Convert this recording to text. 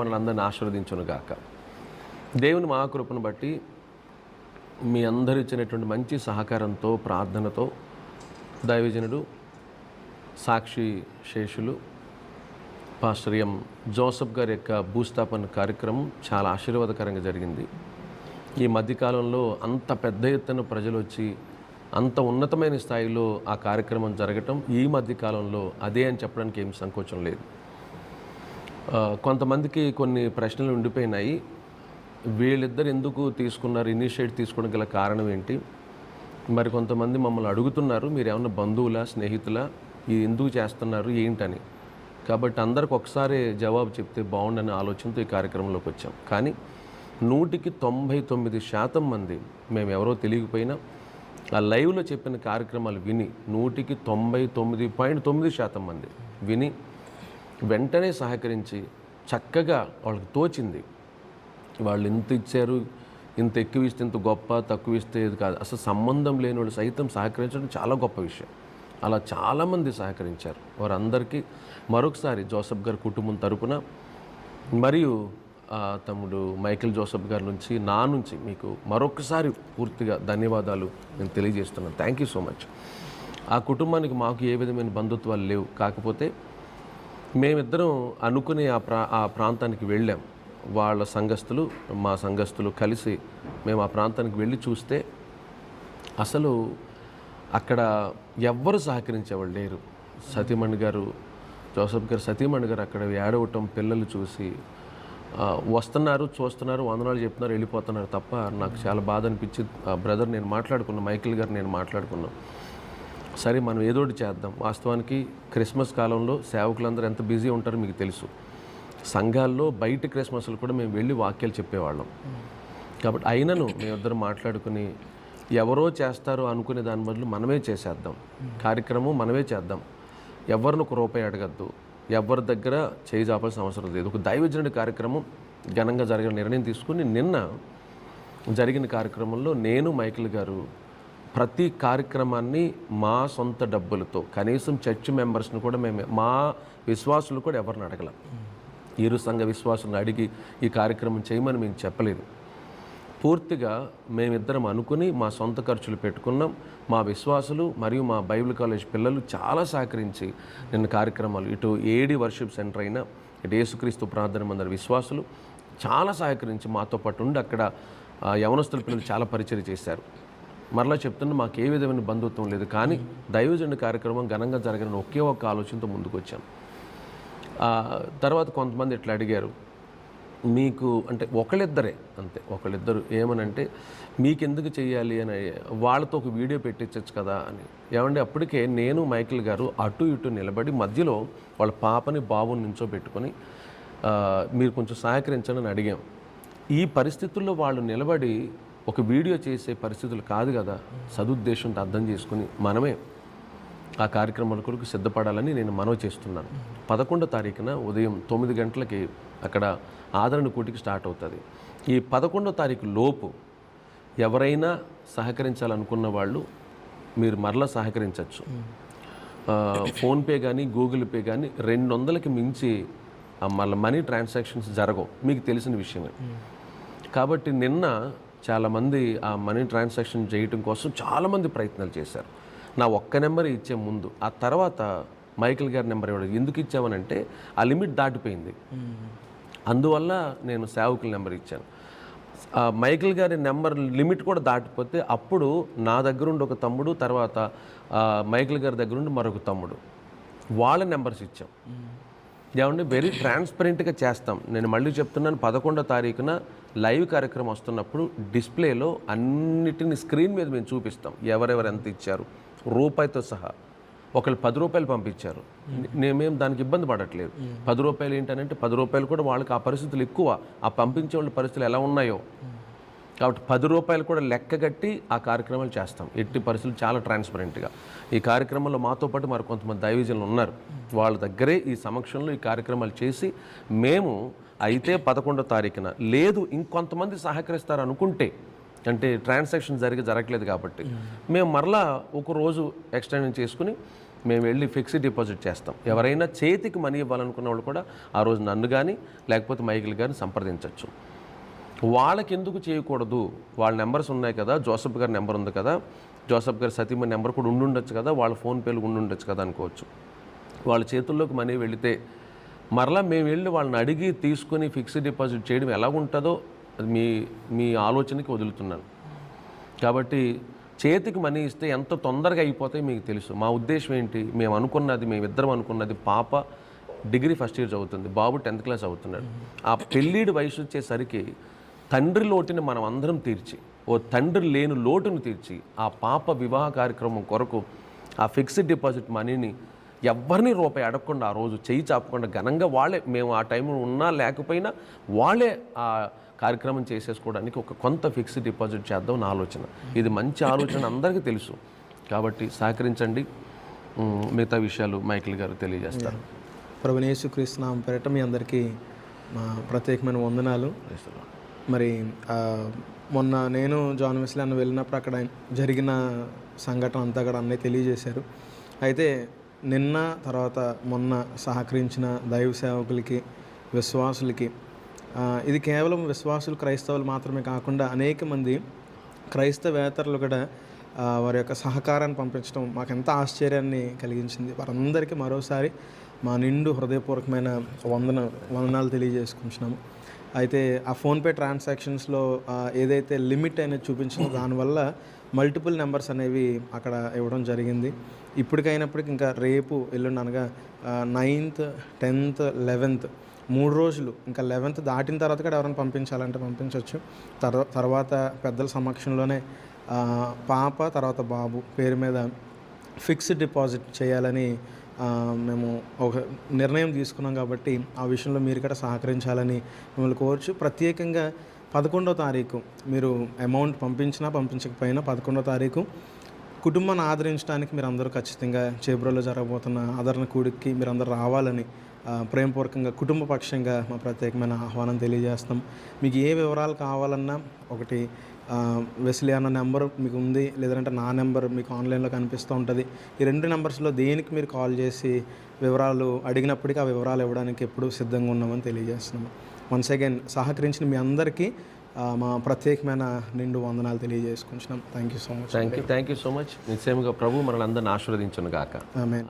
మనల్ని అందరిని ఆశీర్వదించునుగాక దేవుని మహాకృపను బట్టి మీ అందరు ఇచ్చినటువంటి మంచి సహకారంతో ప్రార్థనతో దైవజనుడు సాక్షి శేషులు పాస్టర్ ఎం. జోసఫ్ గారి యొక్క భూస్థాపన కార్యక్రమం చాలా ఆశీర్వాదకరంగా జరిగింది. ఈ మధ్యకాలంలో అంత పెద్ద ఎత్తున ప్రజలు వచ్చి అంత ఉన్నతమైన స్థాయిలో ఆ కార్యక్రమం జరగటం ఈ మధ్యకాలంలో అదే అని చెప్పడానికి ఏం సంకోచం లేదు. కొంతమందికి కొన్ని ప్రశ్నలు ఉండిపోయినాయి. వీళ్ళిద్దరు ఎందుకు తీసుకున్నారు ఇనిషియేట్ తీసుకోవడం గల కారణం ఏంటి? మరి కొంతమంది మమ్మల్ని అడుగుతున్నారు మీరు ఏమైనా బంధువులా స్నేహితులా ఇది ఎందుకు చేస్తున్నారు ఏంటని. కాబట్టి అందరికి ఒకసారి జవాబు చెప్తే బాగుండని ఆలోచనతో ఈ కార్యక్రమంలోకి వచ్చాం. కానీ నూటికి తొంభై తొమ్మిది శాతం మంది మేము ఎవరో తెలియకపోయినా ఆ లైవ్లో చెప్పిన కార్యక్రమాలు విని నూటికి తొంభై తొమ్మిది పాయింట్ తొమ్మిది శాతం మంది విని వెంటనే సహకరించి చక్కగా వాళ్ళకి తోచింది. వాళ్ళు ఇంత ఇచ్చారు ఇంత ఎక్కువ ఇస్తే ఇంత గొప్ప తక్కువ ఇస్తే ఇది కాదు. అసలు సంబంధం లేని వాళ్ళు సైతం సహకరించడం చాలా గొప్ప విషయం. అలా చాలామంది సహకరించారు. వారందరికీ మరొకసారి జోసఫ్ గారి కుటుంబం తరపున మరియు తమ్ముడు మైకిల్ జోసఫ్ గారి నుంచి నా నుంచి మీకు మరొకసారి పూర్తిగా ధన్యవాదాలు నేను తెలియజేస్తున్నాను. Thank you so much. ఆ కుటుంబానికి మాకు ఏ విధమైన బంధుత్వాలు లేవు. కాకపోతే మేమిద్దరం అనుకునే ఆ ప్రా ఆ ప్రాంతానికి వెళ్ళాం. వాళ్ళ సంఘస్థులు మా సంఘస్థులు కలిసి మేము ఆ ప్రాంతానికి వెళ్ళి చూస్తే అసలు అక్కడ ఎవ్వరు సహకరించేవాళ్ళు లేరు. సతీమణి గారు జోసఫ్ గారు సతీమణి గారు అక్కడ ఏడవటం పిల్లలు చూసి వస్తున్నారు చూస్తున్నారు వందనాలు చెప్తున్నారు వెళ్ళిపోతున్నారు తప్ప నాకు చాలా బాధ అనిపించి బ్రదర్ నేను మాట్లాడుకున్నాను మైకిల్ గారు నేను మాట్లాడుకున్నాను సరే మనం ఏదో ఒకటి చేద్దాం. వాస్తవానికి క్రిస్మస్ కాలంలో సేవకులందరూ ఎంత బిజీ ఉంటారో మీకు తెలుసు. సంఘాల్లో బయట క్రిస్మస్లు కూడా మేము వెళ్ళి వాక్యాలు చెప్పేవాళ్ళం. కాబట్టి అయినను మేమిద్దరం మాట్లాడుకుని ఎవరో చేస్తారో అనుకునే దాని బదులు మనమే చేసేద్దాం. కార్యక్రమం మనమే చేద్దాం. ఎవరిని ఒక రూపాయి అడగద్దు. ఎవరి దగ్గర చేయి చాపాల్సిన అవసరం లేదు. ఒక దైవజనుడి కార్యక్రమం ఘనంగా జరిగిన నిర్ణయం తీసుకుని నిన్న జరిగిన కార్యక్రమంలో నేను మైకిల్ గారు ప్రతి కార్యక్రమాన్ని మా సొంత డబ్బులతో కనీసం చర్చ్ మెంబర్స్ని కూడా మేము మా విశ్వాసులు కూడా ఎవరిని అడగలం. ఇరు సంఘ విశ్వాసులను అడిగి ఈ కార్యక్రమం చేయమని మేము చెప్పలేదు. పూర్తిగా మేమిద్దరం అనుకుని మా సొంత ఖర్చులు పెట్టుకున్నాం. మా విశ్వాసులు మరియు మా బైబిల్ కాలేజ్ పిల్లలు చాలా సహకరించి నిన్న కార్యక్రమాలు ఇటు ఏడి వర్షిప్ సెంటర్ అయినా ఇటు యేసుక్రీస్తు ప్రార్థన మందరి విశ్వాసులు చాలా సహకరించి మాతో పాటు ఉండి అక్కడ యవనస్తుల పిల్లలు చాలా పరిచయం చేశారు. మరలా చెప్తున్నా మాకు ఏ విధమైన బంధుత్వం లేదు. కానీ దైవజనుడి కార్యక్రమం ఘనంగా జరగని ఒకే ఒక్క ఆలోచనతో ముందుకు వచ్చాం తర్వాత కొంతమంది ఇట్లా అడిగారు మీకు అంటే ఒకళ్ళిద్దరే అంతే ఒకళ్ళిద్దరు ఏమనంటే మీకెందుకు చేయాలి అని వాళ్ళతో ఒక వీడియో పెట్టించచ్చు కదా అని. ఏమంటే అప్పటికే నేను మైకిల్ గారు అటు ఇటు నిలబడి మధ్యలో వాళ్ళ పాపని బాబుని నుంచో పెట్టుకొని మీరు కొంచెం సహకరించండి అని అడిగాం. ఈ పరిస్థితుల్లో వాళ్ళు నిలబడి ఒక వీడియో చేసే పరిస్థితులు కాదు కదా. సదుద్దేశంతో అర్థం చేసుకుని మనమే ఆ కార్యక్రమాల కొరకు సిద్ధపడాలని నేను మనవి చేస్తున్నాను. పదకొండో తారీఖున ఉదయం తొమ్మిది గంటలకి అక్కడ ఆదరణ కూటికి స్టార్ట్ అవుతుంది. ఈ పదకొండో తారీఖు లోపు ఎవరైనా సహకరించాలనుకున్న వాళ్ళు మీరు మరలా సహకరించవచ్చు ఫోన్పే కానీ గూగుల్ పే కానీ రెండు వందలకి మించి మళ్ళీ మనీ ట్రాన్సాక్షన్స్ జరగవు. మీకు తెలిసిన విషయమే. కాబట్టి నిన్న చాలామంది ఆ మనీ ట్రాన్సాక్షన్ చేయటం కోసం చాలామంది ప్రయత్నాలు చేశారు. నా ఒక్క నెంబర్ ఇచ్చే ముందు ఆ తర్వాత మైకిల్ గారి నెంబర్ ఇవ్వడం ఎందుకు ఇచ్చామనంటే ఆ లిమిట్ దాటిపోయింది. అందువల్ల నేను సేవకుల నెంబర్ ఇచ్చాను. ఆ మైకిల్ గారి నెంబర్ లిమిట్ కూడా దాటిపోతే అప్పుడు నా దగ్గరుండి ఒక తమ్ముడు తర్వాత మైకిల్ గారి దగ్గరుండి మరొక తమ్ముడు. వాళ్ళ నెంబర్స్ ఇచ్చాం. ఏమంటే వెరీ ట్రాన్స్పరెంట్గా చేస్తాం. నేను మళ్ళీ చెప్తున్నాను పదకొండో తారీఖున లైవ్ కార్యక్రమం వస్తున్నప్పుడు డిస్ప్లేలో అన్నిటిని స్క్రీన్ మీద మేము చూపిస్తాం. ఎవరెవరు ఎంత ఇచ్చారు? రూపాయితో సహా. ఒకళ్ళు పది రూపాయలు పంపించారు. నేమేం దానికి ఇబ్బంది పడట్లేదు. పది రూపాయలు ఏంటంటే పది రూపాయలు కూడా వాళ్ళకి ఆ పరిస్థితులు ఎక్కువ. ఆ పంపించే వాళ్ళ పరిస్థితులు ఎలా ఉన్నాయో. కాబట్టి పది రూపాయలు కూడా లెక్కగట్టి ఆ కార్యక్రమాలు చేస్తాం. ఎట్టి పరిస్థితులు చాలా ట్రాన్స్పరెంట్గా ఈ కార్యక్రమంలో మాతో పాటు మరి కొంతమంది దైవజనులు ఉన్నారు. వాళ్ళ దగ్గరే ఈ సమక్షంలో ఈ కార్యక్రమాలు చేసి మేము అయితే పదకొండో తారీఖున లేదు ఇంకొంతమంది సహకరిస్తారు అనుకుంటే అంటే ట్రాన్సాక్షన్ జరిగి జరగలేదు కాబట్టి మేము మరలా ఒక రోజు ఎక్స్టెండ్ చేసుకుని మేము వెళ్ళి ఫిక్స్డ్ డిపాజిట్ చేస్తాం. ఎవరైనా చేతికి మనీ ఇవ్వాలనుకున్న వాళ్ళు కూడా ఆ రోజు నన్ను కానీ లేకపోతే మైకిల్ కానీ సంప్రదించవచ్చు వాళ్ళకి ఎందుకు చేయకూడదు? వాళ్ళ నెంబర్స్ ఉన్నాయి కదా జోసఫ్ గారి నెంబర్ ఉంది కదా జోసఫ్ గారి సతీమ నెంబర్ కూడా ఉండుండొచ్చు కదా వాళ్ళ ఫోన్పేలు ఉండుండొచ్చు కదా అనుకోవచ్చు. వాళ్ళ చేతుల్లోకి మనీ వెళితే మరలా మేము వెళ్ళి వాళ్ళని అడిగి తీసుకొని ఫిక్స్డ్ డిపాజిట్ చేయడం ఎలా ఉంటుందో అది మీ మీ ఆలోచనకి వదులుతున్నాను. కాబట్టి చేతికి మనీ ఇస్తే ఎంత తొందరగా అయిపోతాయి మీకు తెలుసు. మా ఉద్దేశం ఏంటి? మేము అనుకున్నది మేమిద్దరం అనుకున్నది పాప డిగ్రీ ఫస్ట్ ఇయర్ చదువుతుంది. బాబు టెన్త్ క్లాస్ అవుతున్నాడు ఆ పెళ్ళిడి వయసు వచ్చేసరికి తండ్రి లోటుని మనం అందరం తీర్చి ఓ తండ్రి లేని లోటును తీర్చి ఆ పాప వివాహ కార్యక్రమం కొరకు ఆ ఫిక్స్డ్ డిపాజిట్ మనీని ఎవరిని రూపాయి అడగకుండా ఆ రోజు చేయి చాపకుండా ఘనంగా వాళ్ళే మేము ఆ టైంలో ఉన్నా లేకపోయినా వాళ్ళే ఆ కార్యక్రమం చేసేసుకోవడానికి ఒక కొంత ఫిక్స్డ్ డిపాజిట్ చేద్దాం నా ఆలోచన. ఇది మంచి ఆలోచన అందరికీ తెలుసు. కాబట్టి సహకరించండి. మిగతా విషయాలు మైకిల్ గారు తెలియజేస్తారు. ప్రభునేసు క్రీస్తునామ పేరట మీ అందరికీ మా ప్రత్యేకమైన వందనాలు. మరి మొన్న నేను జాన్ వెస్లీ అన్న వెళ్ళినప్పుడు అక్కడ జరిగిన సంఘటన అంతా కూడా అన్నీ తెలియజేశారు. అయితే నిన్న తర్వాత మొన్న సహకరించిన దైవ సేవకులకి విశ్వాసులకి ఇది కేవలం విశ్వాసులు క్రైస్తవులు మాత్రమే కాకుండా అనేక మంది క్రైస్తవేతరులు కూడా వారి యొక్క సహకారాన్ని పంపించడం మాకు ఎంత ఆశ్చర్యాన్ని కలిగించింది. వారందరికీ మరోసారి మా నిండు హృదయపూర్వకమైన వందన వందనాలు తెలియజేసుకుంటున్నాము. అయితే ఆ ఫోన్పే ట్రాన్సాక్షన్స్లో ఏదైతే లిమిట్ అనేది చూపించిందో దానివల్ల మల్టిపుల్ నెంబర్స్ అనేవి అక్కడ ఇవ్వడం జరిగింది. ఇప్పటికైనప్పటికీ ఇంకా రేపు ఎల్లుండి అనగా నైన్త్ టెన్త్ లెవెన్త్ మూడు రోజులు ఇంకా లెవెన్త్ దాటిన తర్వాత కూడా ఎవరైనా పంపించాలంటే పంపించవచ్చు తర్వా తర్వాత పెద్దల సమక్షంలోనే పాప తర్వాత బాబు పేరు మీద ఫిక్స్డ్ డిపాజిట్ చేయాలని మేము ఒక నిర్ణయం తీసుకున్నాం కాబట్టి ఆ విషయంలో మీరు కూడా సహకరించాలని మిమ్మల్ని కోరుచు ప్రత్యేకంగా పదకొండో తారీఖు మీరు అమౌంట్ పంపించినా పంపించకపోయినా పదకొండో తారీఖు కుటుంబాన్ని ఆదరించడానికి మీరు అందరూ ఖచ్చితంగా చేబ్రోలో జరగబోతున్న ఆదరణ కూడికి మీరు అందరూ రావాలని ప్రేమపూర్వకంగా కుటుంబ పక్షంగా మా ప్రత్యేకమైన ఆహ్వానం తెలియజేస్తాం మీకు ఏ వివరాలు కావాలన్నా ఒకటి వెస్లీ అన్న నెంబర్ మీకు ఉంది లేదంటే నా నెంబర్ మీకు ఆన్లైన్లో కనిపిస్తూ ఉంటుంది. ఈ రెండు నెంబర్స్లో దేనికి మీరు కాల్ చేసి వివరాలు అడిగినప్పటికీ ఆ వివరాలు ఇవ్వడానికి ఎప్పుడూ సిద్ధంగా ఉన్నామని తెలియజేస్తున్నాము వన్స్ అగైన్ సహకరించిన మీ అందరికీ మా ప్రత్యేకమైన నిండు వందనాలు తెలియజేసుకుంటున్నాం. Thank you so much thank you thank you so much నిశ్చయముగా ప్రభు మనల్ని అందరిని ఆశీర్వదించును గాక ఆమె